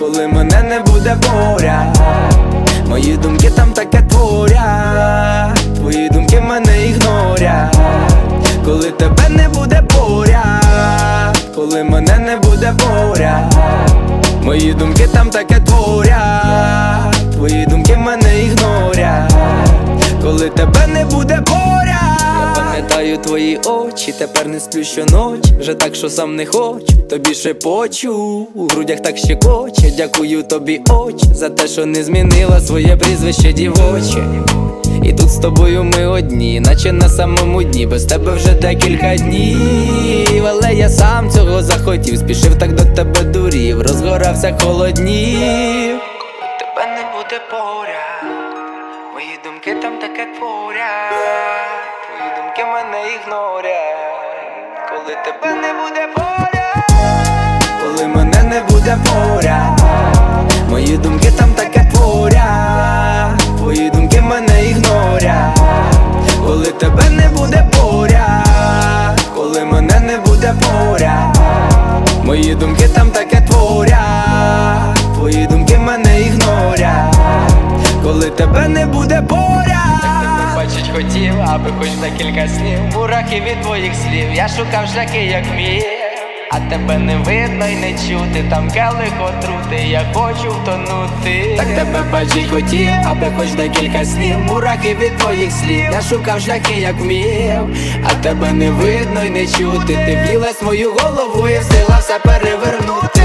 коли мене не буде боря Мої думки там таке творя, Твої думки мене ігнорять. Коли тебе не буде боря, коли мене не буде поряд. Мої думки там таке творя, Твої думки мене ігнорять. Коли тебе не буде боря, я твої очі, тепер не сплю щоночі. Вже так, що сам не хочу, тобі шепочу У грудях так щекоче, дякую тобі очі За те, що не змінила своє прізвище дівоче. І тут з тобою ми одні, наче на самому дні. Без тебе вже декілька днів Але я сам цього захотів, спішив так до тебе дурів, розгорався холоднів. Тебе не буде поряд Мої думки там таке творять Твої думки мене ігнорять. Коли тебе не буде поряд Коли мене не буде поряд Мої думки там таке творять Твої думки мене ігнорять. Коли тебе не буде поряд Коли мене не буде поряд Мої думки там таке Коли тебе не буде поряд. Бачить хотів, аби хоч декілька снів. Мурахи від твоїх слів, я шукав шляхи, як міг а тебе не видно й не чути, там келих отрути, я хочу втонути. Так тебе бачить хотів, аби хоч декілька снів, мурахи від твоїх слів, я шукав шляхи, як вмів, а тебе не видно й не чути. Ти в'їлась в мою голову і встигла все перевернути.